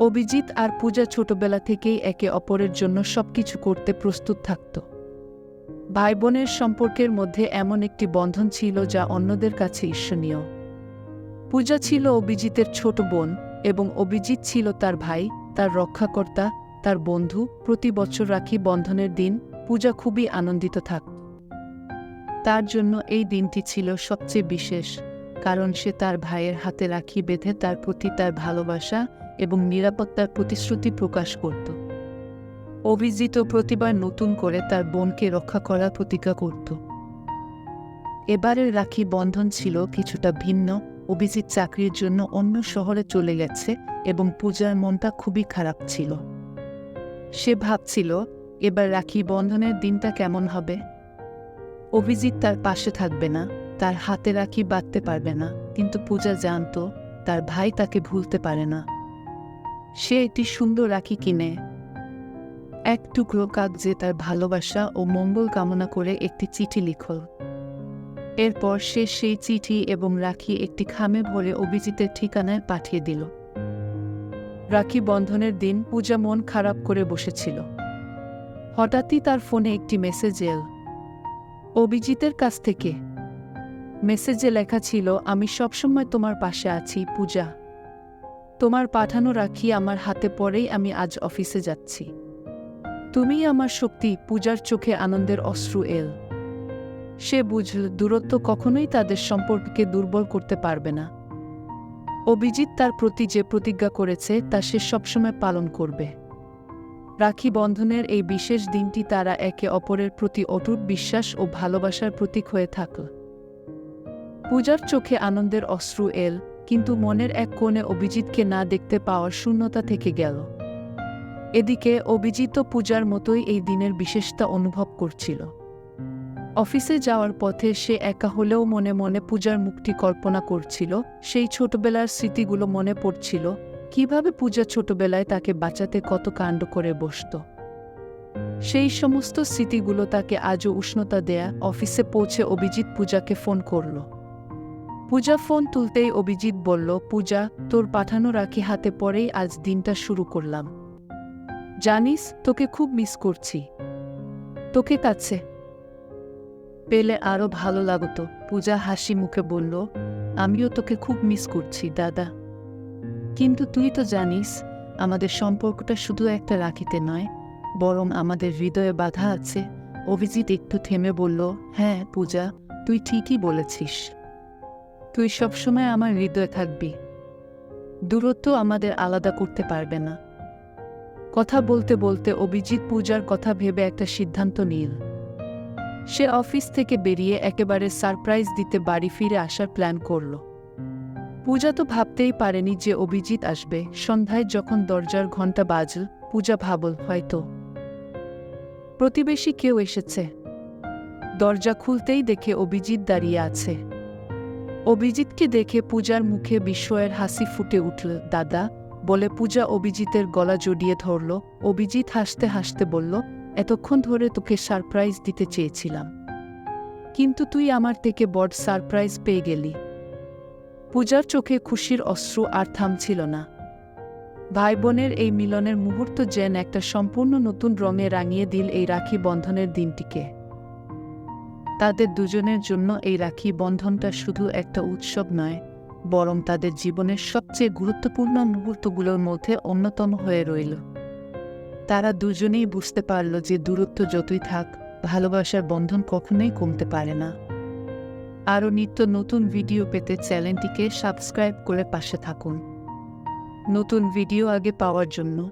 অভিজিৎ আর পূজা ছোটবেলা থেকেই একে অপরের জন্য সবকিছু করতে প্রস্তুত থাকত। ভাই বোনের সম্পর্কের মধ্যে এমন একটি বন্ধন ছিল যা অন্যদের কাছে ঈর্ষণীয়। পূজা ছিল অভিজিতের ছোট বোন এবং অভিজিৎ ছিল তার ভাই, তার রক্ষাকর্তা, তার বন্ধু। প্রতি বছর রাখি বন্ধনের দিন পূজা খুবই আনন্দিত থাকত তার জন্য এই দিনটি ছিল সবচেয়ে বিশেষ, কারণ সে তার ভাইয়ের হাতে রাখি বেঁধে তার প্রতি তার ভালোবাসা এবং নিরাপত্তার প্রতিশ্রুতি প্রকাশ করত। অভিজিৎ প্রতিবার নতুন করে তার বোনকে রক্ষা করার প্রতিজ্ঞা করত। এবারের রাখি বন্ধন ছিল কিছুটা ভিন্ন, অভিজিৎ চাকরির জন্য অন্য শহরে চলে গেছে এবং পূজার মনটা খুবই খারাপ ছিল। সে ভাবছিল, এবার রাখি বন্ধনের দিনটা কেমন হবে? অভিজিৎ তার পাশে থাকবে না, তার হাতে রাখি বাঁধতে পারবে না, কিন্তু পূজা জানত, তার ভাই তাকে ভুলতে পারে না। সে একটি সুন্দর রাখি কিনে। এক টুকরো কাগজে তার ভালোবাসা ও মঙ্গল কামনা করে একটি চিঠি লিখল। এরপর সে সেই চিঠি এবং রাখি একটি খামে ভরে অভিজিতের ঠিকানায় পাঠিয়ে দিল। রাখি বন্ধনের দিন পূজা মন খারাপ করে বসেছিল। হঠাৎই তার ফোনে একটি মেসেজ এল, অভিজিতের কাছ থেকে। মেসেজে লেখা ছিল, আমি সবসময় তোমার পাশে আছি, পূজা। তোমার পাঠানো রাখি আমার হাতে পরেই আমি আজ অফিসে যাচ্ছি। তুমিই আমার শক্তি, পূজার চোখে আনন্দের অশ্রু এল। সে বুঝল, দূরত্ব কখনোই তাদের সম্পর্ককে দুর্বল করতে পারবে না। অভিজিৎ তার প্রতি যে প্রতিজ্ঞা করেছে, তা সে সবসময় পালন করবে। রাখি বন্ধনের এই বিশেষ দিনটি তারা একে অপরের প্রতি অটুট বিশ্বাস ও ভালোবাসার প্রতীক হয়ে থাকল। পূজার চোখে আনন্দের অশ্রু এল কিন্তু মনের এক কোণে অভিজিৎকে না দেখতে পাওয়ার শূন্যতা থেকে গেল। এদিকে অভিজিৎ পূজার মতোই এই দিনের বিশেষতা অনুভব করছিল। অফিসে যাওয়ার পথে সে একা হলেও মনে মনে পূজার মুক্তি কল্পনা করছিল, সেই ছোটবেলার স্মৃতিগুলো মনে পড়ছিল, কীভাবে পূজা ছোটবেলায় তাকে বাঁচাতে কত কাণ্ড করে বসত। সেই সমস্ত স্মৃতিগুলো তাকে আজও উষ্ণতা দেয়া অফিসে পৌঁছে অভিজিৎ পূজাকে ফোন করল। পূজা ফোন তুলতেই অভিজিৎ বলল, পূজা, তোর পাঠানো রাখি হাতে পরেই আজ দিনটা শুরু করলাম। জানিস, তোকে খুব মিস করছি। তোকে কাছে পেলে আরও ভালো লাগতো। পূজা হাসি মুখে বলল, আমিও তোকে খুব মিস করছি, দাদা। কিন্তু তুই তো জানিস, আমাদের সম্পর্কটা শুধু একটা রাখিতে নয়, বরং আমাদের হৃদয়ে বাধা আছে। অভিজিৎ একটু থেমে বলল হ্যাঁ পূজা, তুই ঠিকই বলেছিস। তুই সবসময় আমার হৃদয়ে থাকবি। দূরত্ব আমাদের আলাদা করতে পারবে না। কথা বলতে বলতে অভিজিৎ পূজার কথা ভেবে একটা সিদ্ধান্ত নিল। সে অফিস থেকে বেরিয়ে একেবারে সারপ্রাইজ দিতে বাড়ি ফিরে আসার প্ল্যান করল। পূজা তো ভাবতেই পারেনি যে অভিজিৎ আসবে। সন্ধ্যায় যখন দরজার ঘণ্টা বাজল, পূজা ভাবল, হয়তো। প্রতিবেশী কেউ এসেছে। দরজা খুলতেই দেখে অভিজিৎ দাঁড়িয়ে আছে। অভিজিৎকে দেখে পূজার মুখে বিস্ময়ের হাসি ফুটে উঠল, দাদা, বলে পূজা অভিজিতের গলা জড়িয়ে ধরল। অভিজিৎ হাসতে হাসতে বলল, এতক্ষণ ধরে তোকে সারপ্রাইজ দিতে চেয়েছিলাম, কিন্তু তুই আমার থেকে বড় সারপ্রাইজ পেয়ে গেলি। পূজার চোখে খুশির অশ্রু আর থামছিল না। ভাই বোনের এই মিলনের মুহূর্ত যেন একটা সম্পূর্ণ নতুন রঙে রাঙিয়ে দিল এই রাখি বন্ধনের দিনটিকে। তাদের দুজনের জন্য এই রাখি বন্ধনটা শুধু একটা উৎসব নয়, বরং তাদের জীবনের সবচেয়ে গুরুত্বপূর্ণ মুহূর্তগুলোর মধ্যে অন্যতম হয়ে রইল। তারা দুজনেই বুঝতে পারল যে দূরত্ব যতই থাক, ভালোবাসার বন্ধন কখনোই কমতে পারে না। আরও নিত্য নতুন ভিডিও পেতে চ্যানেলটিকে সাবস্ক্রাইব করে পাশে থাকুন। নতুন ভিডিও আগে পাওয়ার জন্য